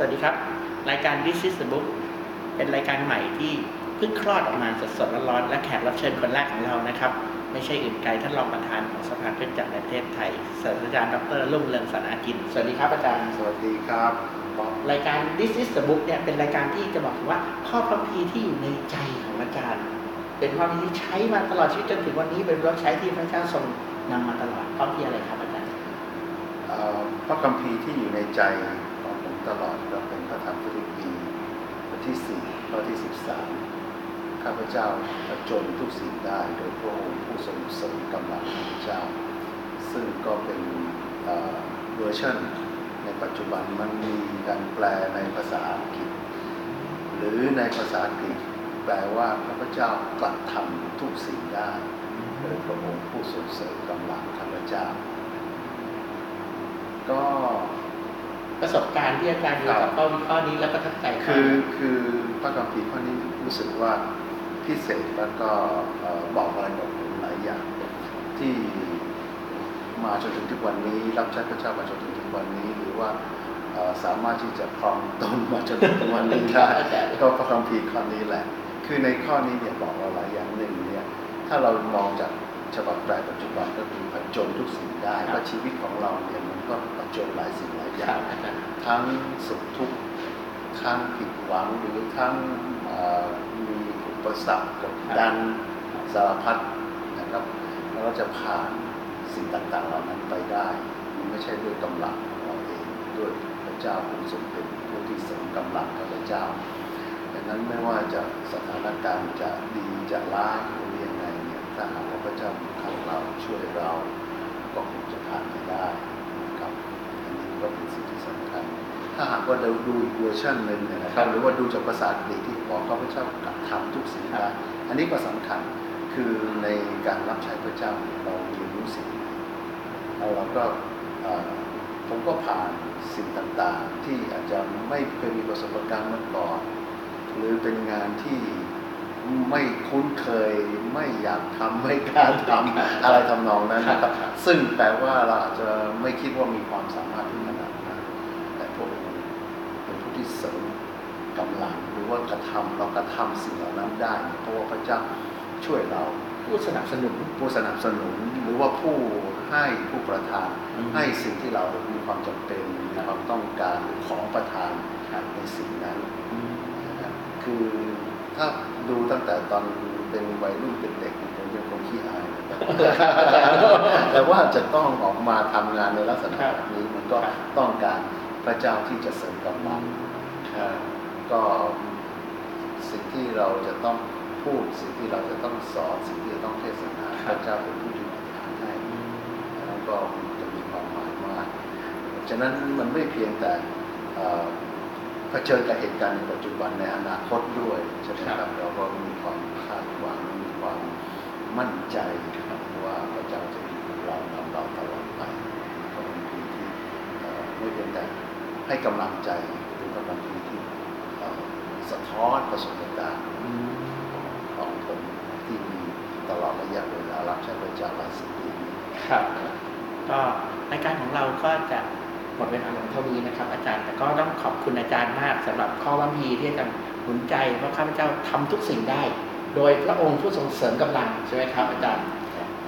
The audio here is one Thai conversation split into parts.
สวัสดีครับ รายการ This is the Book เป็นรายการใหม่ที่เพิ่งคลอดออกมาสดๆร้อนๆและแขกรับเชิญคนแรกของเรานะครับ ไม่ใช่อื่นไกลท่านรองประธานของสภาเครื่องจักรในประเทศไทยศาสตราจารย์ดรลุ่งเรืองสนากิน สวัสดีครับอาจารย์ สวัสดีครับรายการ This is the Book เนี่ยเป็นรายการที่จะบอกถึงว่าข้อพระพีที่อยู่ในใจของอาจารย์ เป็นข้อพระพีที่ใช้มาตลอดชีวิตจนถึงวันนี้เป็นรับใช้ที่พระเจ้าทรงนำมาตลอดข้อพีอะไรครับอาจารย์เอ่อพระคัมภีร์ที่อยู่ในใจ ตลอดก็เป็นพระธรรมฟิลิปปีบทที่4ข้อที่13ข้าพเจ้าผจญทุกสิ่งได้โดยพระองค์ผู้ทรงเสริมกำลังข้าพเจ้า ซึ่งก็เป็นเวอร์ชันในปัจจุบันมันมีการแปลในภาษาอังกฤษ หรือในภาษาอังกฤษแปลว่าข้าพเจ้ากลัดทำทุกสิ่งได้โดยพระองค์ผู้ทรงเสริมกำลังข้าพเจ้า ก็ ประสบการณ์ที่อาจารย์มีกับข้อวิเคราะห์นี้แล้วก็ทักใจคือคือพระคัมภีร์ข้อนี้รู้สึกว่าพิเศษแล้วก็เอ่อบอกอะไรกับผมหลายอย่างที่มาจนถึงทุกวันนี้ รับใช้พระเจ้ามาจนถึงทุกวันนี้ หรือว่าเอ่อสามารถที่จะครองตนมาจนถึงทุกวันนี้ได้ก็พระคัมภีร์ข้อนี้แหละ คือในข้อนี้เนี่ยบอกเราหลายอย่างหนึ่งเนี่ยถ้าเรามองจาก ฉบับแปลปัจจุบันก็คือผจญทุกสิ่งได้ว่าชีวิตของเราเนี่ยมันก็ผจญหลายสิ่งหลายอคย่ารับงอาจารย์ทั้งสุขทุกข์ทั้งผิดหวังหรือทั้งเอ่อมีอุปสรรคกดดันสารพัดนะครับแล้วเราจะผ่านสิ่งต่างๆเหล่านั้นไปได้ มันไม่ใช่ด้วยกำลังของเราเองด้วยพระเจ้าผู้ทรงเป็นผู้ที่เสริมกำลังข้าพเจ้าดังนั้นไม่ว่าจะสถานการณ์จะดีจะร้าย ถ้าหากว่าพระเจ้าอยู่ข้างเราช่วยเราก็คงจะผ่านไปได้นะครับอันนี้ก็เป็นสิ่งที่สำคัญ ถ้าหากว่าเราดูอีกเวอร์ชันหนึ่งเนี่ยนะครับ หรือว่าดูจากภาษาอังกฤษที่บอกข้าพเจ้ากระทำทุกสิ่งได้อันนี้ก็สำคัญคือในการรับใช้พระเจ้าเนี่ยเราเรียนรู้สิ่งใหม่แล้วเราก็เอ่อผมก็ผ่านสิ่งต่างๆ ที่อาจจะไม่เคยมีประสบการณ์มาก่อน หรือเป็นงานที่ ไม่คุ้นเคยไม่อยากทำไม่กล้าทำอะไรทำนองนั้นนะครับ ซึ่งแปลว่าเราอาจจะไม่คิดว่ามีความสามารถที่ขนาดนั้นแต่พระองค์เป็นผู้ที่เสริมกำลังหรือว่ากระทำเรากระทำสิ่งเหล่านั้นได้เพราะว่าพระเจ้าช่วยเราผู้สนับสนุนผู้สนับสนุนหรือว่าผู้ให้ผู้ประทานอืมให้สิ่งที่เรามีความจำเป็นมีความต้องการหรือขอประทานครับในสิ่งนั้นนะครับคือ ถ้าดูตั้งแต่ตอนเป็นวัยรุ่นเป็นเด็กผมยังคงขี้อายนะครับแต่ว่าจะต้องออกมาทำงานในลักษณะแบบนี้มันก็ต้องการพระเจ้าที่จะเสริมกำลังอ่าก็สิ่งที่เราจะต้องพูดสิ่งที่เราจะต้องสอนสิ่งที่จะต้องเทศนาพระเจ้าเป็นผู้ที่ประทานให้แล้วก็จะมีความหมายมากฉะนั้นมันไม่เพียงแต่เอ่อเผชิญกับเหตุการณ์ในปัจจุบันในอนาคตด้วย เราก็มีความคาดหวังมีความมั่นใจครับว่าพระเจ้าจะอยู่กับเรานำเราตลอดไปก็เป็นพีที่เอ่ไม่เพียงแต่ให้กำลังใจหรือก็เป็นพีที่เอ่สะท้อนประสบการณ์ของผมที่มีตลอดระยะเวลารับใช้พระเจ้าหลายสิบปีนี้ครับก็รายการของเราก็จะ หมดเวลาลงเท่านี้นะครับ อาจารย์แต่ก็ต้องขอบคุณอาจารย์มากสำหรับข้อวัมพีร์ที่อาจารย์หนุนใจว่าข้าพเจ้าทำทุกสิ่งได้ โดยพระองค์ผู้ทรงเสริมกำลังใช่ไหมครับ อาจารย์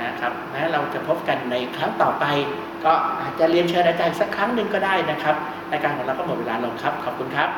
นะครับแม้เราจะพบกันในครั้งต่อไป ก็อาจจะเรียนเชิญอาจารย์สักครั้งหนึ่งก็ได้นะครับรายการของเราก็หมดเวลาลงครับ ขอบคุณครับ